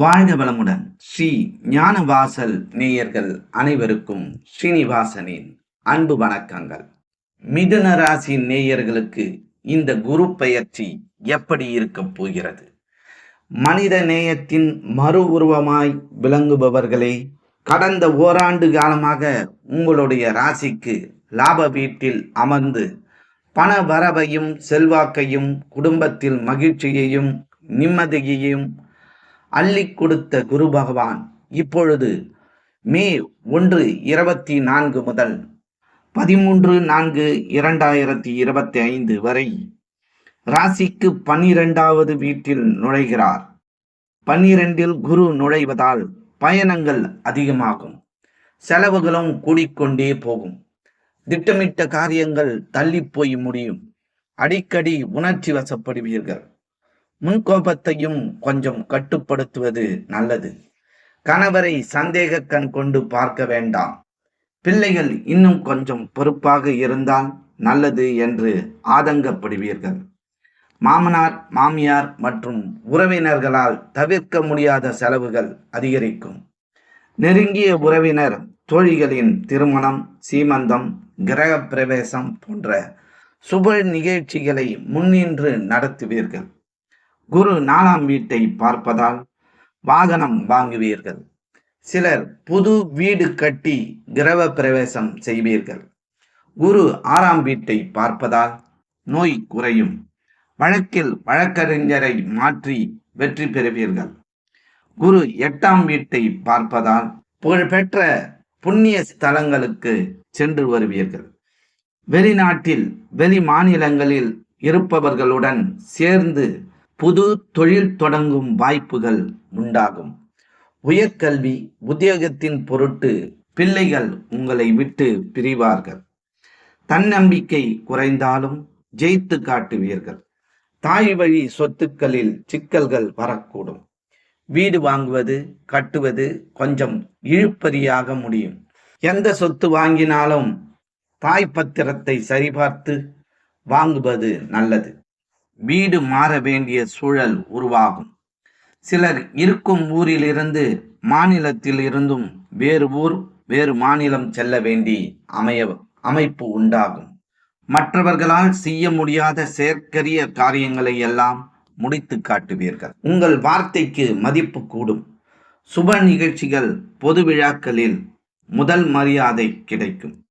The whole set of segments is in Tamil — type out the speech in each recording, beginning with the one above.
வாழ்க வளமுடன். ஸ்ரீ ஞானவாசல் நேயர்கள் அனைவருக்கும் ஸ்ரீனிவாசனின் அன்பு வணக்கங்கள். மிதுன ராசி நேயர்களுக்கு இந்த குரு பெயர்ச்சி எப்படி இருக்கப் போகிறது? மனித நேயத்தின் மறு உருவமாய் விளங்குபவர்களே கடந்த ஓராண்டு காலமாக உங்களுடைய ராசிக்கு லாப வீட்டில் அமர்ந்து பண வரவையும் செல்வாக்கையும் குடும்பத்தில் மகிழ்ச்சியையும் நிம்மதியையும் அள்ளி கொடுத்த குரு பகவான். இப்பொழுது மே ஒன்று இருபத்தி நான்கு முதல் பதிமூன்று நான்கு இரண்டாயிரத்தி இருபத்தி ஐந்து வரை ராசிக்கு பன்னிரெண்டாவது வீட்டில் நுழைகிறார். பன்னிரெண்டில் குரு நுழைவதால் பயணங்கள் அதிகமாகும். செலவுகளும் கூடிக்கொண்டே போகும். திட்டமிட்ட காரியங்கள் தள்ளி போய் முடியும். அடிக்கடி உணர்ச்சி வசப்படுவீர்கள். முன்கோபத்தையும் கொஞ்சம் கட்டுப்படுத்துவது நல்லது. கணவரை சந்தேக கண் கொண்டு பார்க்க வேண்டாம். பிள்ளைகள் இன்னும் கொஞ்சம் பொறுப்பாக இருந்தால் நல்லது என்று ஆதங்கப்படுவீர்கள். மாமனார் மாமியார் மற்றும் உறவினர்களால் தவிர்க்க முடியாத செலவுகள் அதிகரிக்கும். நெருங்கிய உறவினர் தோழிகளின் திருமணம் சீமந்தம் கிரக பிரவேசம் போன்ற சுப நிகழ்ச்சிகளை முன்னின்று நடத்துவீர்கள். குரு நாலாம் வீட்டை பார்ப்பதால் வாகனம் வாங்குவீர்கள். சிலர் புது வீடு கட்டி கிரக பிரவேசம் செய்வீர்கள். குரு ஆறாம் வீட்டை பார்ப்பதால் நோய் குறையும். வழக்கில் வழக்கறிஞரை மாற்றி வெற்றி பெறுவீர்கள். குரு எட்டாம் வீட்டை பார்ப்பதால் புகழ்பெற்ற புண்ணிய ஸ்தலங்களுக்கு சென்று வருவீர்கள். வெளிநாட்டில் வெளி மாநிலங்களில் இருப்பவர்களுடன் சேர்ந்து புது தொழில் தொடங்கும் வாய்ப்புகள் உண்டாகும். உயர்கல்வி உத்தியோகத்தின் பொருட்டு பிள்ளைகள் உங்களை விட்டு பிரிவார்கள். தன்னம்பிக்கை குறைந்தாலும் ஜெயித்து காட்டுவீர்கள். தாய் வழி சொத்துக்களில் சிக்கல்கள் வரக்கூடும். வீடு வாங்குவது கட்டுவது கொஞ்சம் இழுப்பறியாக முடியும். எந்த சொத்து வாங்கினாலும் தாய் பத்திரத்தை சரிபார்த்து வாங்குவது நல்லது. வீடு மாற வேண்டிய சூழல் உருவாகும். சிலர் இருக்கும் ஊரிலிருந்து மாநிலத்தில் இருந்தும் வேறு ஊர் வேறு மாநிலம் செல்ல வேண்டி அமைய அமைப்பு உண்டாகும். மற்றவர்களால் செய்ய முடியாத செயற்கரிய காரியங்களை எல்லாம் முடித்து காட்டுவீர்கள். உங்கள் வார்த்தைக்கு மதிப்பு கூடும். சுப நிகழ்ச்சிகள் பொது விழாக்களில் முதல் மரியாதை கிடைக்கும்.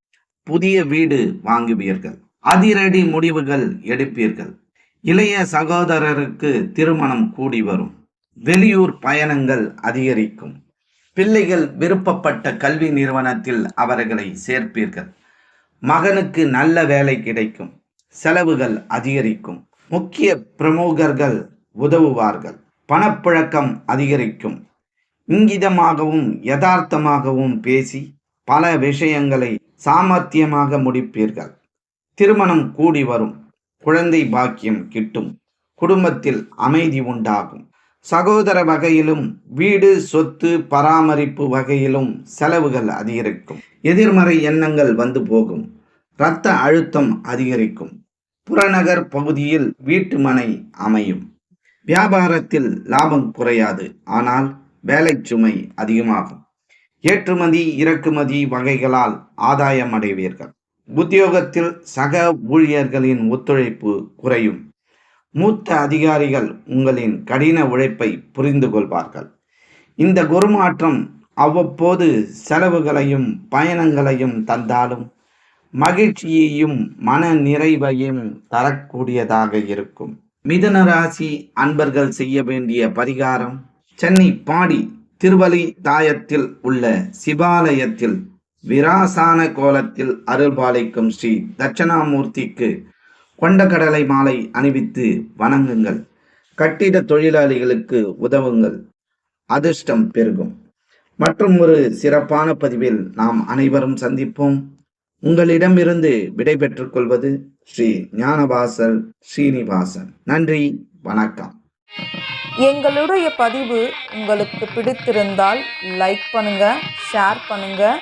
புதிய வீடு வாங்குவீர்கள். அதிரடி முடிவுகள் எடுப்பீர்கள். இளைய சகோதரருக்கு திருமணம் கூடி வரும். வெளியூர் பயணங்கள் அதிகரிக்கும். பிள்ளைகள் விருப்பப்பட்ட கல்வி நிறுவனத்தில் அவர்களை சேர்ப்பீர்கள். மகனுக்கு நல்ல வேலை கிடைக்கும். செலவுகள் அதிகரிக்கும். முக்கிய பிரமுகர்கள் உதவுவார்கள். பணப்புழக்கம் அதிகரிக்கும். இங்கிதமாகவும் யதார்த்தமாகவும் பேசி பல விஷயங்களை சாமர்த்தியமாக முடிப்பீர்கள். திருமணம் கூடி வரும். குழந்தை பாக்கியம் கிட்டும். குடும்பத்தில் அமைதி உண்டாகும். சகோதர வகையிலும் வீடு சொத்து பராமரிப்பு வகையிலும் செலவுகள் அதிகரிக்கும். எதிர்மறை எண்ணங்கள் வந்து போகும். இரத்த அழுத்தம் அதிகரிக்கும். புறநகர் பகுதியில் வீட்டு மனை அமையும். வியாபாரத்தில் லாபம் குறையாது. ஆனால் வேலை சுமை அதிகமாகும். ஏற்றுமதி இறக்குமதி வகைகளால் ஆதாயம் அடைவீர்கள். உத்தியோகத்தில் சக ஊழியர்களின் ஒத்துழைப்பு குறையும். மூத்த அதிகாரிகள் உங்களின் கடின உழைப்பை புரிந்து கொள்வார்கள். இந்த குருமாற்றம் அவ்வப்போது செலவுகளையும் பயணங்களையும் தந்தாலும் மகிழ்ச்சியையும் மன நிறைவையும் தரக்கூடியதாக இருக்கும். மிதன ராசி அன்பர்கள் செய்ய வேண்டிய பரிகாரம் சென்னை பாடி திருவலி தாயத்தில் உள்ள சிவாலயத்தில் விராசான கோலத்தில் அருள்பாலிக்கும் ஸ்ரீ தட்சணாமூர்த்திக்கு கொண்டக்கடலை மாலை அணிவித்து வணங்குங்கள். கட்டிட தொழிலாளிகளுக்கு உதவுங்கள். அதிர்ஷ்டம் பெருகும். மற்றும் ஒரு சிறப்பான பதிவில் நாம் அனைவரும் சந்திப்போம். உங்களிடமிருந்து விடைபெற்றுக் கொள்வது ஸ்ரீ ஞானவாசல் ஸ்ரீனிவாசன். நன்றி வணக்கம். எங்களுடைய பதிவு உங்களுக்கு பிடித்திருந்தால் லைக் பண்ணுங்க ஷேர் பண்ணுங்க.